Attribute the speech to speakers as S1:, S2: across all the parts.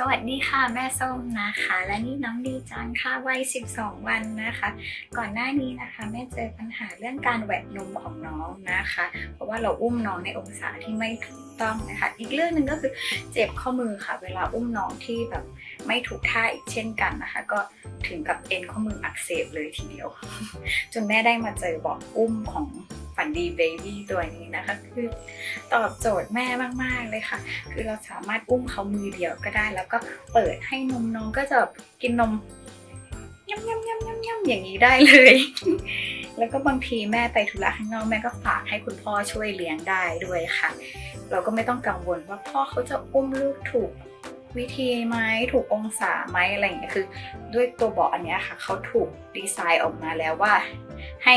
S1: สวัสดีค่ะแม่ส้มนะคะ และนี่น้องดีจังค่ะวัย 12 วันนะคะ ก่อนหน้านี้นะคะ แม่เจอปัญหาเรื่องการแหวกนมของน้องนะคะ เพราะว่าเราอุ้มน้องในองศาที่ไม่ถูกต้องนะคะ อีกเรื่องหนึ่งก็คือเจ็บข้อมือค่ะ เวลาอุ้มน้องที่แบบไม่ถูกท่าอีกเช่นกันนะคะ ก็ถึงกับเอ็นข้อมืออักเสบเลยทีเดียว จนแม่ได้มาเจอบอกอุ้มของ ฝันดีเบบี้ตัวนี้นะคะ คือตอบโจทย์แม่มากๆเลยค่ะ คือเราสามารถอุ้มเขามือเดียวก็ได้ แล้วก็เปิดให้นมน้องก็จะกินนมย่ำย่ำย่ำย่ำย่ำอย่างนี้ได้เลย แล้วก็บางทีแม่ไปธุระข้างนอกแม่ก็ฝากให้คุณพ่อช่วยเลี้ยงได้ด้วยค่ะ เราก็ไม่ต้องกังวลว่าพ่อเขาจะอุ้มลูกถูก วิธีไหมถูกองศาไหมอะไรอย่างเงี้ยคือ ด้วยตัวเบาะอันเนี้ยค่ะเขาถูกดีไซน์ออกมาแล้วว่า ให้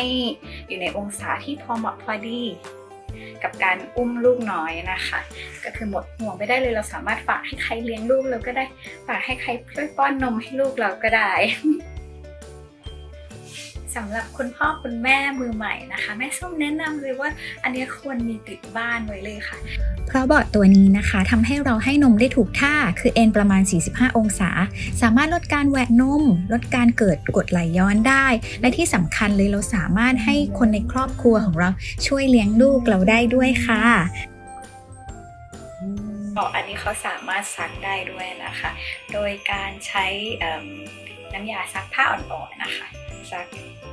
S1: อยู่ในองศาที่พอเหมาะพอดี กับการอุ้มลูกน้อยนะคะ ก็คือหมดห่วงไม่ได้เลยเราสามารถฝากให้ใครเลี้ยงลูกเราก็ได้ฝากให้ใครช่วยป้อนนมให้ลูกเราก็ได้ สำหรับคุณพ่อคุณแม่มือใหม่นะคะ แม่ส้มแนะนำเลยว่าอันนี้ควรมีติดบ้านไว้เลยค่ะ
S2: เพราะเบาะตัวนี้นะคะทำให้เราให้นมได้ถูกท่า คือเอนประมาณ 45 องศา สามารถลดการแหวกนม ลดการเกิดกรดไหลย้อนได้ และที่สำคัญเลยเราสามารถให้คนในครอบครัวของเราช่วยเลี้ยงลูกเราได้ด้วยค่ะ
S1: เบาะอันนี้เขาสามารถซักได้ด้วยนะคะ โดยการใช้เอิ่มน้ำยาซักผ้าอ่อนๆนะคะ ซัก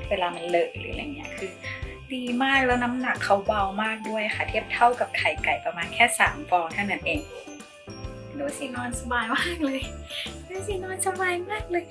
S1: เวลามันเลอะหรืออะไรเงี้ยคือ ดีมากแล้วน้ำหนักเขาเบามากด้วยค่ะ เทียบเท่ากับไข่ไก่ประมาณแค่3ฟองเท่านั้นเอง ดูสินอนสบายมากเลย ดูสินอนสบายมากเลย